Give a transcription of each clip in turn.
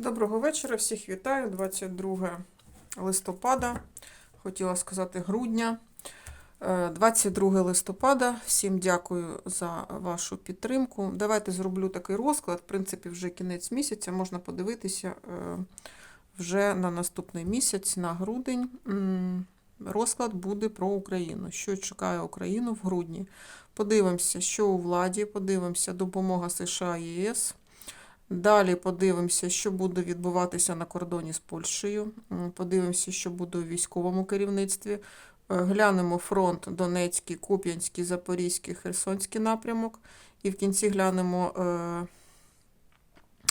Доброго вечора, всіх вітаю. 22 листопада, хотіла сказати грудня. Е, 22 листопада. Всім дякую за вашу підтримку. Давайте зроблю такий розклад. В принципі, вже кінець місяця, можна подивитися е, вже на наступний місяць, на грудень. Розклад буде про Україну. Що чекає Україну в грудні? Подивимося, що у владі, подивимося допомога США і ЄС. Далі подивимося, що буде відбуватися на кордоні з Польщею. Подивимося, що буде у військовому керівництві. Е, Глянемо фронт Донецький, Куп'янський, Запорізький, Херсонський напрямок. І в кінці глянемо, е,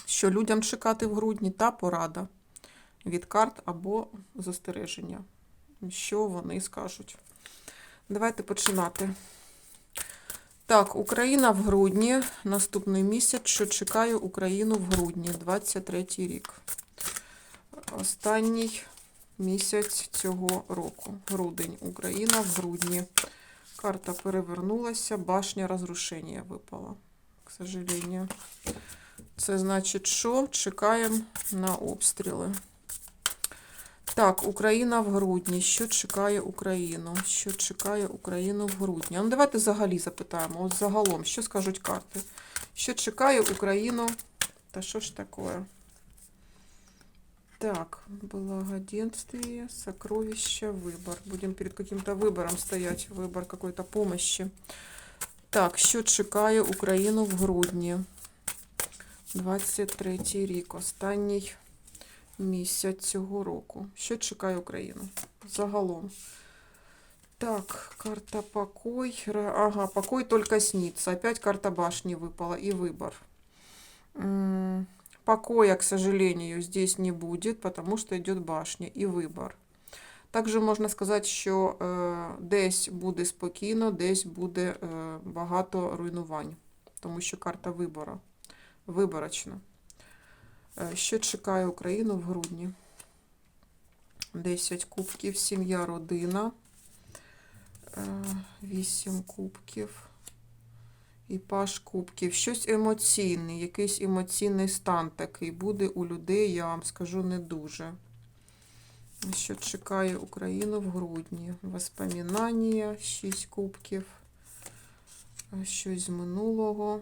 що людям чекати в грудні, та порада від карт або застереження. Що вони скажуть. Давайте починати. Так, Україна в грудні. Наступний місяць, що чекає Україну в грудні, 23 рік. Останній місяць цього року. Грудень. Україна в грудні. Карта перевернулася, башня розрушення випала. К сожалению. Це значить, що чекаємо на обстріли. Так, Україна в грудні. Що чекає Україну? Що чекає Україну в грудні? А Ну, давайте взагалі запитаємо. От загалом, що скажуть карти? Що чекає Україну? Та що ж таке? Так, благоденствие, сокровища, выбор. Будем перед каким-то выбором стоять, выбор какой-то помощи. Так, що чекає Україну в грудні? 23 рік, останній місяць цього року. Що чекає Україну? Загалом. Так, карта покой. Ага, покой только снится. Опять карта башни выпала и выбор. Покоя, к сожалению, здесь не будет, потому что идет башня и вибор. Також можна сказати, що е, десь буде спокійно, десь буде е, багато руйнувань, тому що карта вибору. Виборочна. Е, що чекає Україну в грудні? 10 кубків, сім'я, родина. 8 кубків. І паш кубків. Щось емоційне, якийсь емоційний стан такий буде у людей, я вам скажу, не дуже. Що чекає Україну в грудні? Воспоминання, 6 кубків. Щось з минулого.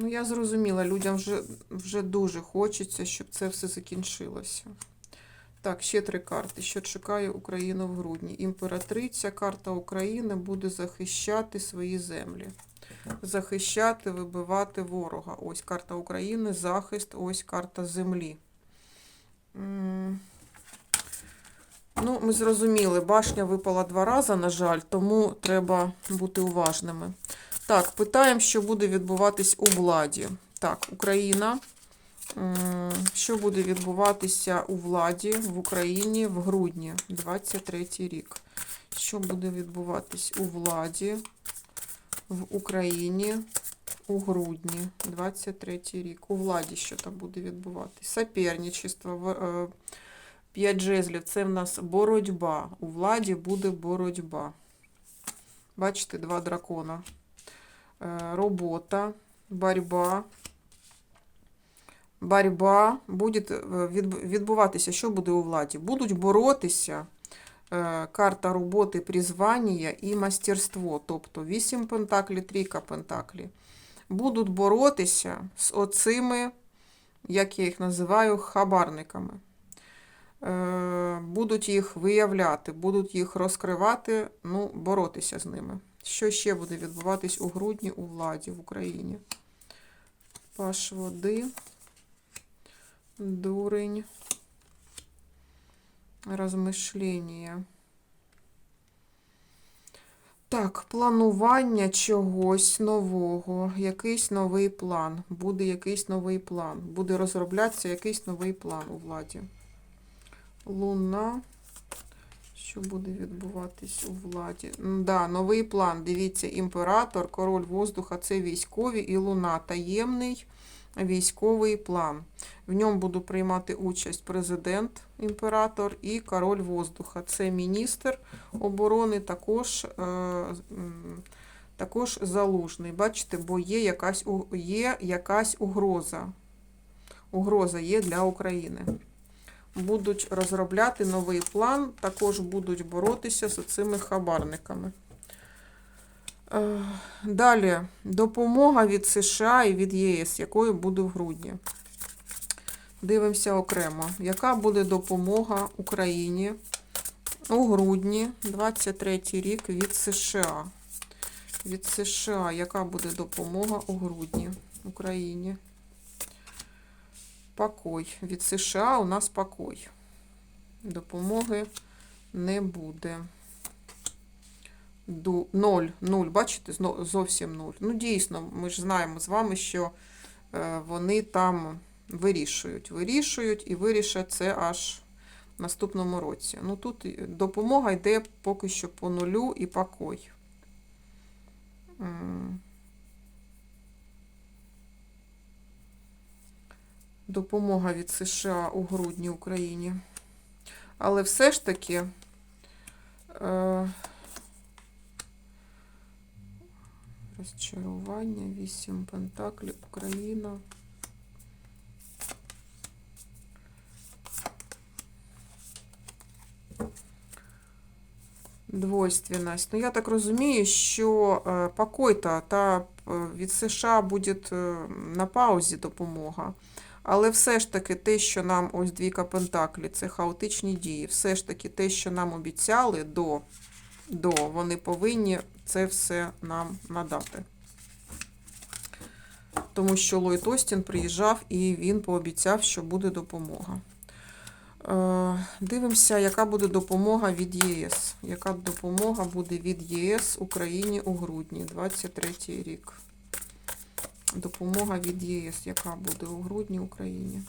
Ну, я зрозуміла, людям вже, вже дуже хочеться, щоб це все закінчилося. Так, ще три карти. Що чекає Україну в грудні? Імператриця, карта України буде захищати свої землі. Захищати, вибивати ворога. Ось карта України, захист, ось карта землі. Ну, ми зрозуміли, башня випала два рази, на жаль, тому треба бути уважними. Так, питаємо, що буде відбуватись у владі. Так, Україна. Що буде відбуватися у владі в Україні в грудні 23 рік? Що буде відбуватись у владі в Україні у грудні 23 рік? У владі що там буде відбуватись? Соперничество, е, п'ять жезлів. Це в нас боротьба. У владі буде боротьба. Бачите, два дракона. Е, Робота, боротьба. Борьба буде е, відбуватися. Що буде у владі? Будуть боротися е, карта роботи, призвання і мастерство. Тобто 8 пентаклі, трійка пентаклі. Будуть боротися з оцими, як я їх називаю, хабарниками. Будуть їх виявляти, будуть їх розкривати, ну, боротися з ними. Що ще буде відбуватись у грудні у владі в Україні? Паш води. Дурень. Розмишлення. Так, планування чогось нового, якийсь новий план. Буде якийсь новий план. Буде розроблятися якийсь новий план у владі. Луна. Що буде відбуватись у владі? Да, новий план. Дивіться, імператор, король воздуха це військові і луна. Таємний військовий план. В ньому буду приймати участь президент, імператор і король воздуха. Це міністр оборони, також, е, також залужний. Бачите, бо є якась, є якась угроза. угроза є для України. Будуть розробляти новий план, також будуть боротися з цими хабарниками. Е, Далі допомога від США і від ЄС, якою буде в грудні. Дивимося окремо, яка буде допомога Україні у грудні 23 рік від США. Від США, яка буде допомога у грудні Україні? Покой. Від США у нас покой. Допомоги не буде. Ду- Ноль. Нуль. Бачите, зовсім нуль. Ну, дійсно, ми ж знаємо з вами, що е, вони там вирішують. Вирішують і вирішать це аж в наступному році. Ну, тут допомога йде поки що по нулю і покой. Допомога від США у грудні Україні. Але все ж таки. Е, розчарування, вісім пентаклів, Україна. Двойственность. Ну, я так розумію, що е, покой-то та е, від США буде е, на паузі допомога. Але все ж таки те, що нам ось двійка Пентаклі, це хаотичні дії. Все ж таки те, що нам обіцяли до, до вони повинні це все нам надати. Тому що Ллойд Остін приїжджав і він пообіцяв, що буде допомога. Е, Дивимося, яка буде допомога від ЄС. Яка допомога буде від ЄС Україні у грудні 23 рік. Допомога від ЄС, яка буде у грудні Україні.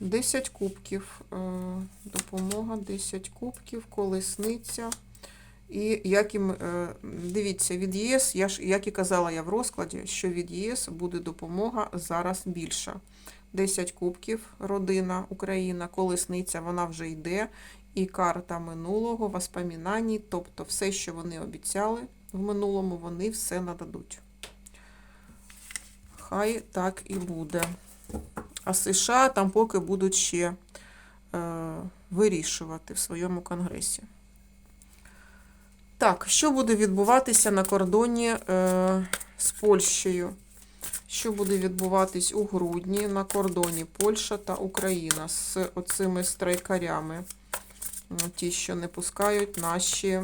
10 кубків. е, Допомога 10 кубків, колесниця. І як їм, е, дивіться, від ЄС, я ж, як і казала я в розкладі, що від ЄС буде допомога зараз більша. 10 кубків, родина, Україна, колесниця, вона вже йде. І карта минулого, воспоминань, тобто все, що вони обіцяли в минулому, вони все нададуть. Хай так і буде. А США там поки будуть ще е, вирішувати в своєму конгресі. Так, що буде відбуватися на кордоні е, з Польщею? Що буде відбуватись у грудні на кордоні Польща та Україна з оцими страйкарями? Ті, що не пускають наші,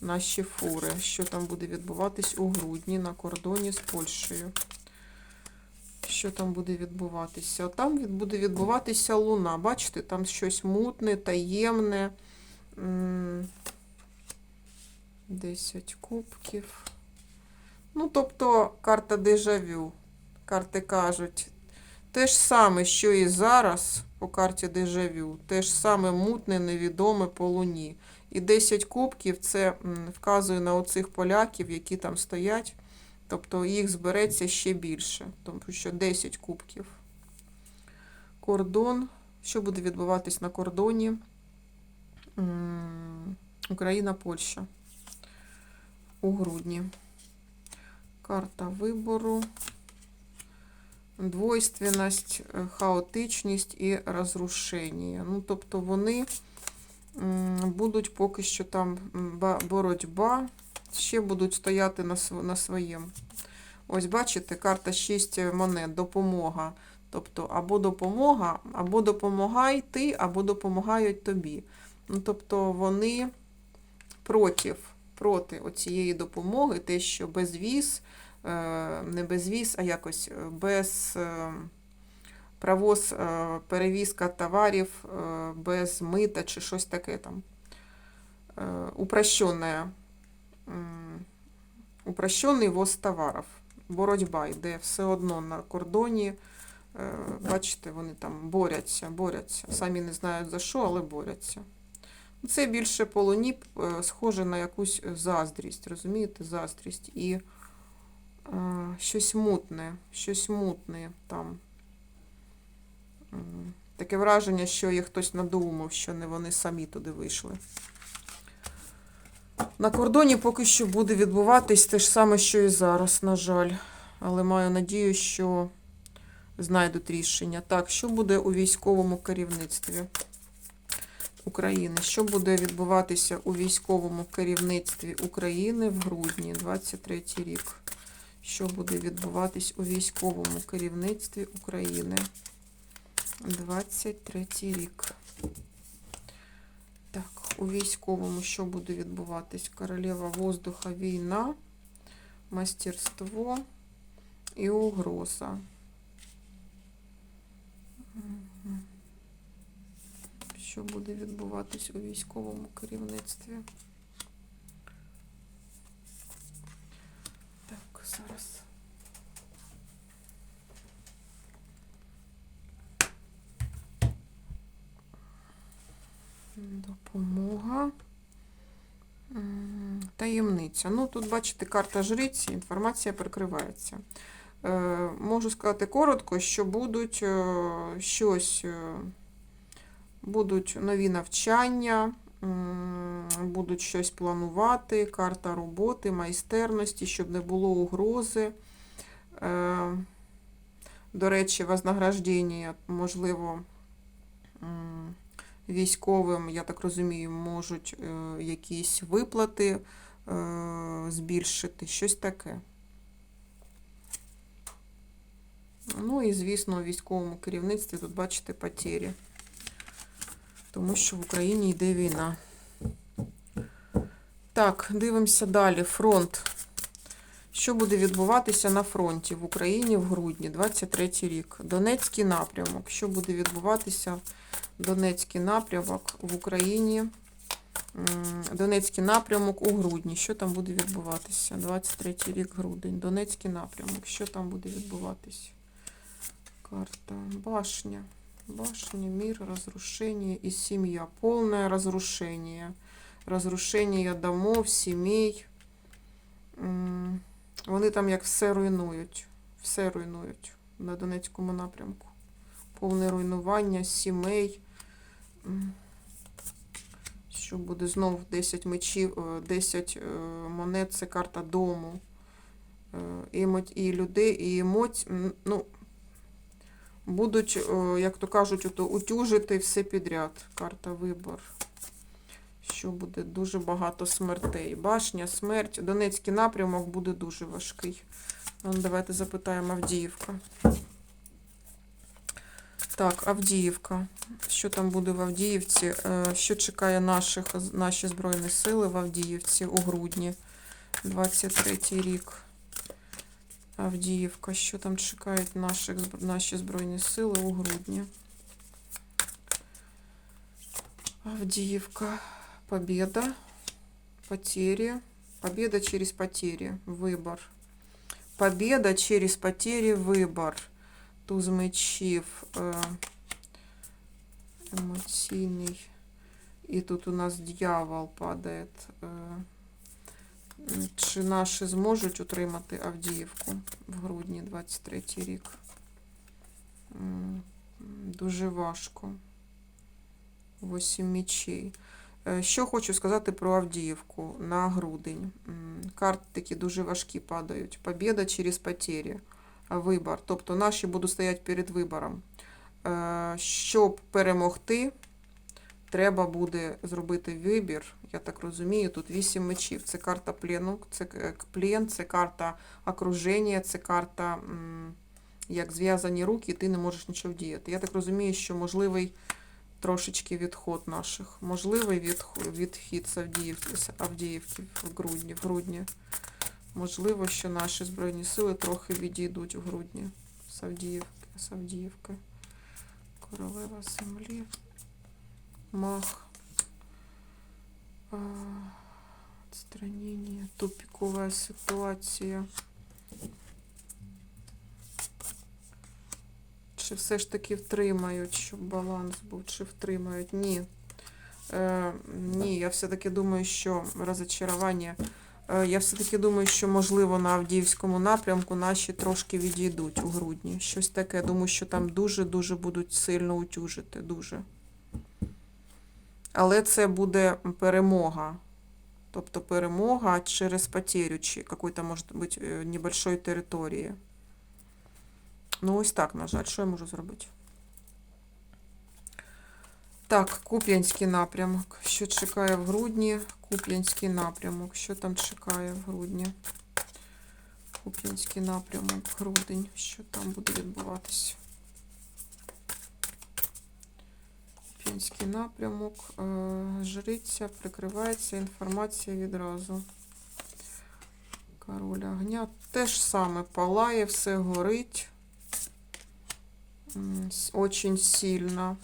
наші фури. Що там буде відбуватись у грудні на кордоні з Польщею? Що там буде відбуватися? Там буде відбуватися луна. Бачите, там щось мутне, таємне. М, 10 кубків. Ну, тобто, карта дежавю. Карти кажуть, те ж саме, що і зараз по карті дежавю, те ж саме мутне, невідоме по луні. І 10 кубків це вказує на оцих поляків, які там стоять. Тобто їх збереться ще більше, тому що 10 кубків. Кордон. Що буде відбуватись на кордоні? Україна, Польща у грудні. Карта вибору, двойственность, е, хаотичність і розрушення. Ну, тобто вони будуть поки що там боротьба, ще будуть стояти на, своєму. Ось бачите, карта 6 монет, допомога. Тобто або допомога, або допомагай ти, або допомагають тобі. Ну, тобто вони проти, проти оцієї допомоги, те, що безвіз, е, не безвіз, а якось е, без провоз, е, перевізка товарів е, без мита чи щось таке там. Е, Упрощенне, упрощений ввоз товарів. Боротьба йде все одно на кордоні. Бачите, вони там борються, борються. Самі не знають за що, але борються. Це більше по луні е, схоже на якусь заздрість, розумієте, заздрість. І щось мутне, щось мутне там. Таке враження, що їх хтось надумав, що не вони самі туди вийшли. На кордоні поки що буде відбуватись те ж саме, що і зараз, на жаль. Але маю надію, що знайдуть рішення. Так, що буде у військовому керівництві України? Що буде відбуватися у військовому керівництві України в грудні 23 рік? Що буде відбуватись у військовому керівництві України 23 рік? Так, у військовому що буде відбуватись? Королева воздуха, війна, мастерство і угроза. Що буде відбуватись у військовому керівництві? Так, зараз. Допомога. Таємниця. Ну, тут, бачите, карта жриці, інформація прикривається. Е, можу сказати коротко, що будуть е, щось, е, будуть нові навчання, будуть щось планувати, карта роботи, майстерності, щоб не було угрози. Е, до речі, вознаграждення, можливо, військовим, я так розумію, можуть е, якісь виплати е, збільшити, щось таке. Ну і, звісно, у військовому керівництві тут бачите потері, тому що в Україні йде війна. Так, дивимося далі. Фронт. Що буде відбуватися на фронті в Україні в грудні, 23 рік? Донецький напрямок. Що буде відбуватися Донецький напрямок в Україні? Донецький напрямок у грудні. Що там буде відбуватися? 23 рік грудень. Донецький напрямок. Що там буде відбуватися? Карта. Башня. Башня, мир, разрушение и семья. Полное разрушение. Разрушение домов, сімей. Вони там як все руйнують. Все руйнують на Донецькому напрямку. Повне руйнування сімей. Що буде знов 10 мечів, е, 10 е, монет це карта дому. Е, І, і людей, і емоцій. Ну, будуть, е, як то кажуть, утюжити все підряд. Карта вибор. Що буде дуже багато смертей. Башня, смерть. Донецький напрямок буде дуже важкий. Ну, давайте запитаємо Авдіївка. Так, Авдіївка. Що там буде в Авдіївці? Е, Що чекає наших, наші Збройні Сили в Авдіївці у грудні 23 рік? Авдіївка. Що там чекають наших, наші Збройні Сили у грудні? Авдіївка. Победа. Потери. Победа через потери. Выбор. Победа через потери. Выбор. Туз мечів. е, Емоційний. І тут у нас дьявол падає. е, М, Чи наші зможуть утримати Авдіївку в грудні 23 рік? М, Дуже важко. Восім мечей. Е, Що хочу сказати про Авдіївку на грудень. Карти такі дуже важкі падають. Побіда через потері. Вибор. Тобто наші будуть стояти перед вибором. Е, Щоб перемогти, треба буде зробити вибір. Я так розумію, тут вісім мечів. Це карта плену, це е, плен, це карта окруження, це карта, як зв'язані руки, і ти не можеш нічого вдіяти. Я так розумію, що можливий трошечки відход наших. Можливий відх- відхід з Авдіївки, з Авдіївки в грудні. В грудні. Можливо, що наші Збройні сили трохи відійдуть в грудні з Авдіївки. З Авдіївки. Королева землі. Мах. Отстранение. Тупиковая ситуація. Чи все ж таки втримають, щоб баланс був, чи втримають? Ні. Е, ні, я все-таки думаю, що розочарування. Е, я все-таки думаю, що, можливо, на Авдіївському напрямку наші трошки відійдуть у грудні. Щось таке. Думаю, що там дуже-дуже будуть сильно утюжити. Дуже. Але це буде перемога. Тобто перемога через потерю чи какой-то, може бути, е, небольшої території. Ну, ось так, на жаль, що я можу зробити? Так, Куп'янський напрямок. Що чекає в грудні? Куп'янський напрямок. Що там чекає в грудні? Куп'янський напрямок, грудень. Що там буде відбуватися? Куп'янський напрямок. Е, Жриця, прикривається інформація відразу. Король огня. Те ж саме палає, все горить. Очень сильно.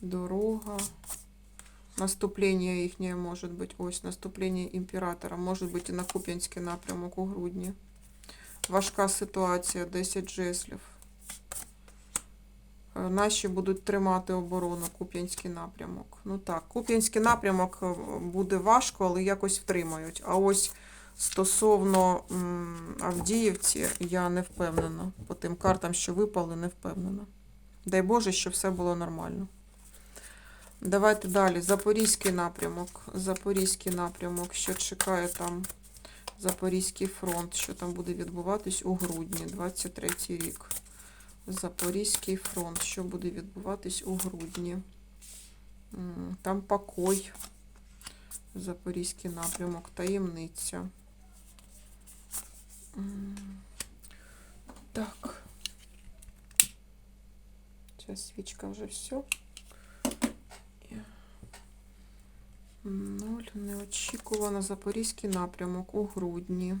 Дорога. Наступление їхнє може бути. Ось наступлення імператора. Може бути і на Куп'янський напрямок у грудні. Важка ситуація, 10 жеслів. Е, Наші будуть тримати оборону Куп'янський напрямок. Ну так, Куп'янський напрямок е, буде важко, але якось втримають. А ось стосовно Авдіївці, я не впевнена. По тим картам, що випали, не впевнена. Дай Боже, що все було нормально. Давайте далі. Запорізький напрямок. Запорізький напрямок. Що чекає там Запорізький фронт? Що там буде відбуватись у грудні, 23 рік. Запорізький фронт. Що буде відбуватись у грудні? Там покой. Запорізький напрямок. Таємниця. Так. Сейчас свічка вже все. Ноль. Неочікувано Запорізький напрямок у грудні.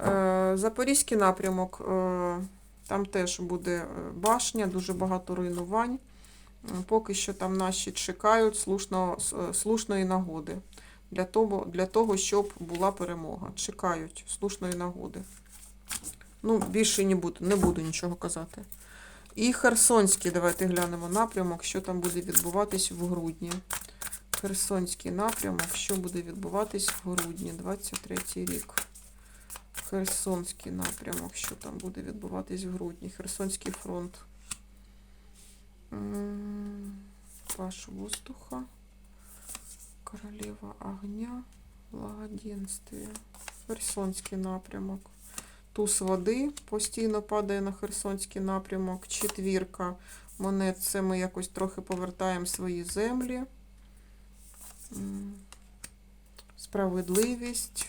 Е, Запорізький напрямок, е, там теж буде е, башня, дуже багато руйнувань. М, Поки що там наші чекають слушно, е, слушної нагоди для того, для того, щоб була перемога. Чекають слушної нагоди. Ну, більше не буду, не буду нічого казати. І Херсонський, давайте глянемо напрямок, що там буде відбуватись в грудні. Херсонський напрямок, що буде відбуватись в грудні, 23 рік. Херсонський напрямок, що там буде відбуватись в грудні. Херсонський фронт. Паш воздуха. Королева огня. Благоденствие. Херсонський напрямок. Туз води постійно падає на Херсонський напрямок. Четвірка монет. Це ми якось трохи повертаємо свої землі. Справедливість,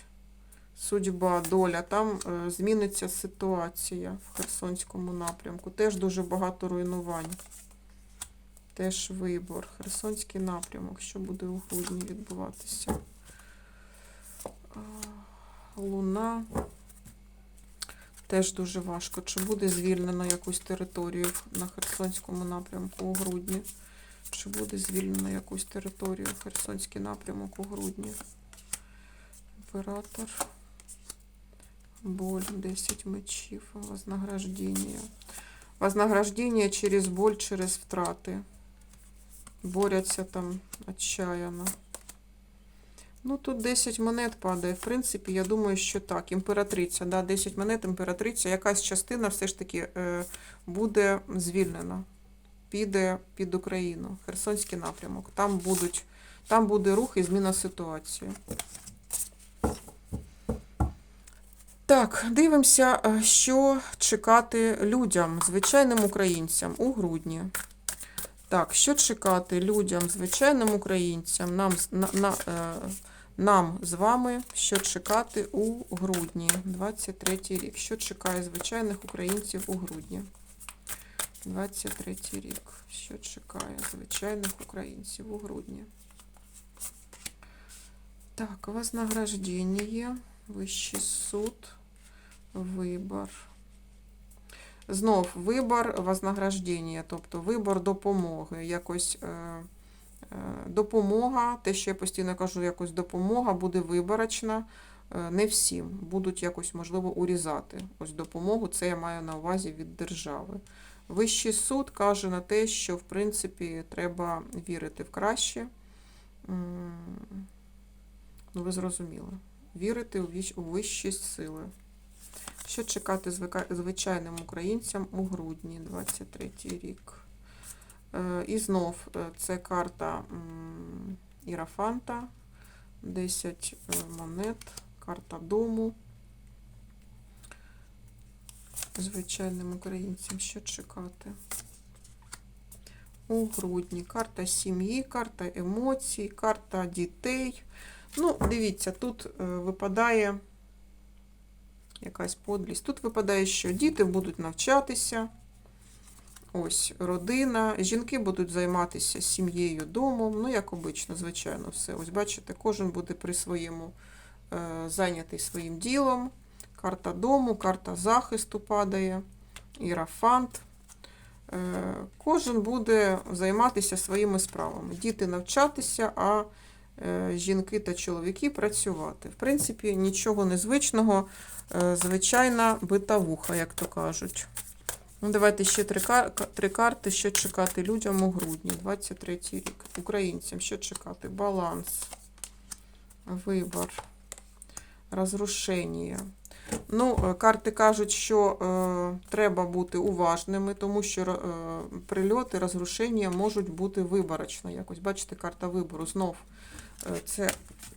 судьба, доля. Там е, зміниться ситуація в Херсонському напрямку. Теж дуже багато руйнувань. Теж вибор. Херсонський напрямок. Що буде у грудні відбуватися? Луна. Теж дуже важко. Чи буде звільнено якусь територію на Херсонському напрямку у грудні? Чи буде звільнено якусь територію Херсонський напрямок у грудні? Імператор. Боль, 10 мечів, вознаграждення. Вознаграждення через боль, через втрати. Борються там отчаяно. Ну, тут 10 монет падає. В принципі, я думаю, що так. Імператриця, да, 10 монет, імператриця. Якась частина все ж таки е, буде звільнена. Піде під Україну. Херсонський напрямок. Там будуть, там буде рух і зміна ситуації. Так, дивимося, е, що чекати людям, звичайним українцям у грудні. Так, що чекати людям, звичайним українцям, нам, на, на, е, нам з вами, що чекати у грудні, 23 рік. Що чекає звичайних українців у грудні? 23 рік. Що чекає звичайних українців у грудні? Так, вознаграждення, вищий суд, вибор. Знов вибор вознаграждення, тобто вибор допомоги. Якось е, е, допомога, те, що я постійно кажу, якось допомога буде виборочна. Е, не всім. Будуть якось, можливо, урізати. Ось допомогу, це я маю на увазі від держави. Вищий суд каже на те, що в принципі треба вірити в краще. Ну, ви зрозуміли. Вірити у віщ- у вищі сили. Що чекати звичайним українцям у грудні 23 рік? Е, І знов е, це карта Ірафанта. 10 е, монет, карта дому. Звичайним українцям що чекати? У грудні. Карта сім'ї, карта емоцій, карта дітей. Ну, дивіться, тут випадає якась подлість. Тут випадає, що діти будуть навчатися. Ось родина. Жінки будуть займатися сім'єю, домом. Ну, як обично, звичайно, все. Ось бачите, кожен буде при своєму е, зайнятий своїм ділом. Карта дому, карта захисту падає, ірафант. Е, Кожен буде займатися своїми справами. Діти навчатися, а жінки та чоловіки працювати. В принципі, нічого незвичного, е, звичайна битавуха, як то кажуть. Ну, давайте ще три, кар... три карти, що чекати людям у грудні, 23 рік. Українцям, що чекати? Баланс, вибор, розрушення. Ну, е, карти кажуть, що е, треба бути уважними, тому що е, прильоти, розрушення можуть бути виборочно. Якось, бачите, карта вибору знов. Е, це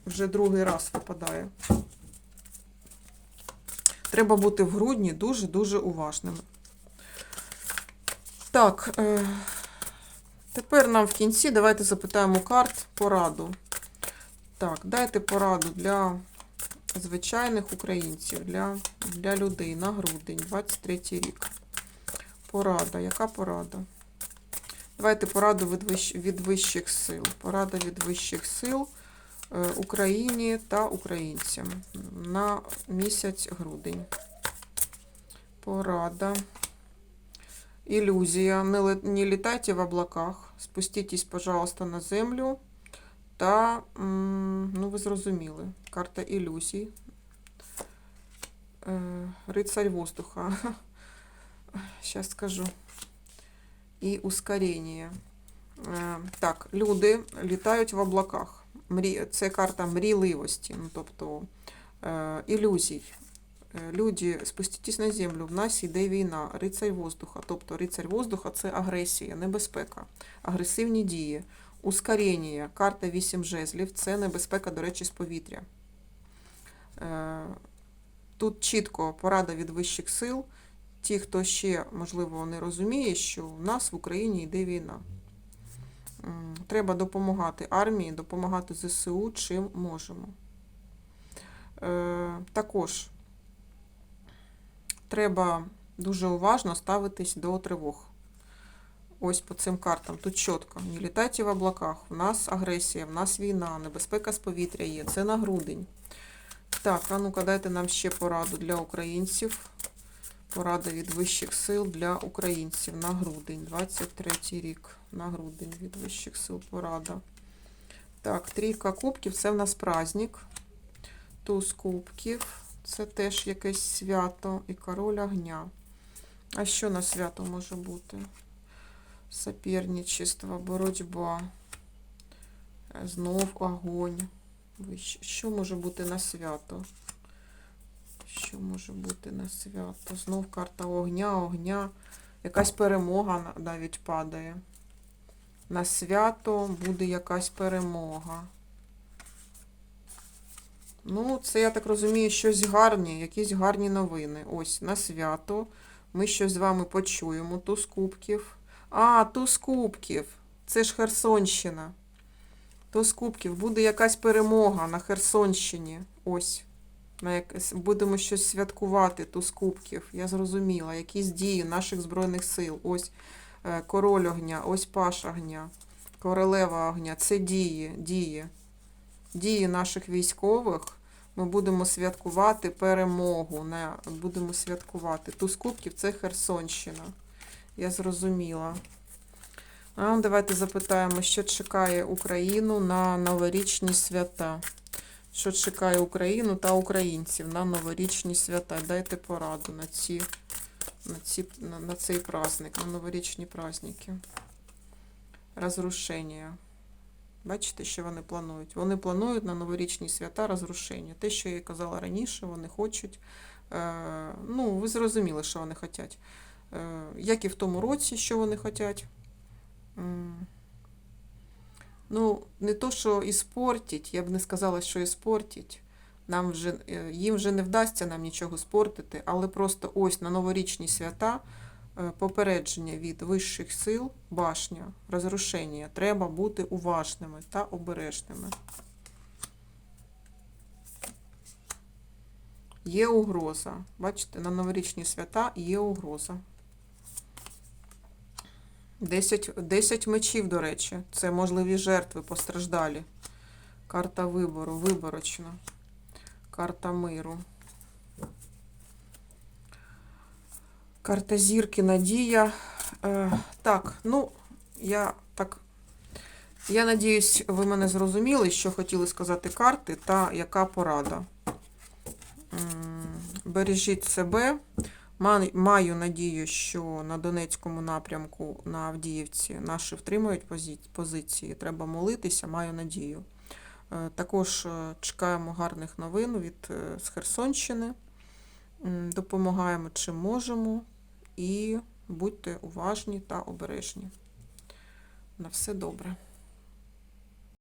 вже другий раз випадає. Треба бути в грудні дуже-дуже уважними. Так, е, тепер нам в кінці давайте запитаємо карт пораду. Так, дайте пораду для звичайних українців, для, для людей на грудень, 23 рік. Порада. Яка порада? Давайте пораду від, вищ, від вищих сил. Порада від вищих сил Україні та українцям на місяць грудень. Порада. Иллюзия. Не, летайте в облаках. Спуститесь, пожалуйста, на землю. Та, ну, ви зрозуміли. Карта ілюзій. Е, Рицарь воздуха. Сейчас скажу. І ускорення. Е, Так, люди літають в облаках. Це карта мрійливості, ну, тобто е, ілюзій. Е, Люди, спуститесь на землю, в нас іде війна, рицарь воздуха. Тобто рицарь воздуха це агресія, небезпека, агресивні дії, ускорення, карта 8 жезлів, це небезпека, до речі, з повітря. Е, Тут чітко порада від вищих сил. Ті, хто ще, можливо, не розуміє, що в нас в Україні йде війна. Треба допомагати армії, допомагати ЗСУ, чим можемо. Е, Також треба дуже уважно ставитись до тривог. Ось по цим картам. Тут чітко. Не літайте в облаках. У нас агресія, в нас війна, небезпека з повітря є. Це на грудень. Так, а ну-ка дайте нам ще пораду для українців. Порада від вищих сил для українців на грудень. 23 рік. На грудень від вищих сил порада. Так, трійка кубків це в нас праздник. Туз кубків. Це теж якесь свято. І король огня. А що на свято може бути? Соперничество, боротьба. Знов огонь. Що може бути на свято? Що може бути на свято? Знов карта огня, огня. Якась перемога навіть падає. На свято буде якась перемога. Ну, це, я так розумію, щось гарне, якісь гарні новини. Ось, на свято. Ми щось з вами почуємо. Туз кубків. А, туз кубків. Це ж Херсонщина. Туз кубків. Буде якась перемога на Херсонщині. Ось. Якесь, будемо щось святкувати, туз кубків. Я зрозуміла. Якісь дії наших Збройних сил. Ось е, король огня, ось паш огня, королева огня. Це дії, дії. Дії наших військових. Ми будемо святкувати перемогу. Не, будемо святкувати. Туз кубків це Херсонщина. Я зрозуміла. А ну, давайте запитаємо, що чекає Україну на новорічні свята. Що чекає Україну та українців на новорічні свята? Дайте пораду на ці, на, ці, на, на цей праздник, на новорічні праздники. Розрушення. Бачите, що вони планують? Вони планують на новорічні свята розрушення. Те, що я і казала раніше, вони хочуть. Е, ну, ви зрозуміли, що вони хочуть. Е, як і в тому році, що вони хочуть. Ну, не то, що іспортить, я б не сказала, що іспортить. Нам вже, е, їм вже не вдасться нам нічого спортити, але просто ось на новорічні свята е, попередження від вищих сил, башня, розрушення. Треба бути уважними та обережними. Є угроза. Бачите, на новорічні свята є угроза. 10, 10 мечів, до речі. Це можливі жертви, постраждалі. Карта вибору, виборочна. Карта миру. Карта зірки, надія. Е, так, ну, я так. Я надіюсь, ви мене зрозуміли, що хотіли сказати карти та яка порада. Бережіть себе. Ма- Маю надію, що на Донецькому напрямку на Авдіївці наші втримують позиції. Треба молитися, маю надію. Е, Також е, чекаємо гарних новин від е, з Херсонщини. Допомагаємо чим можемо. І будьте уважні та обережні. На все добре.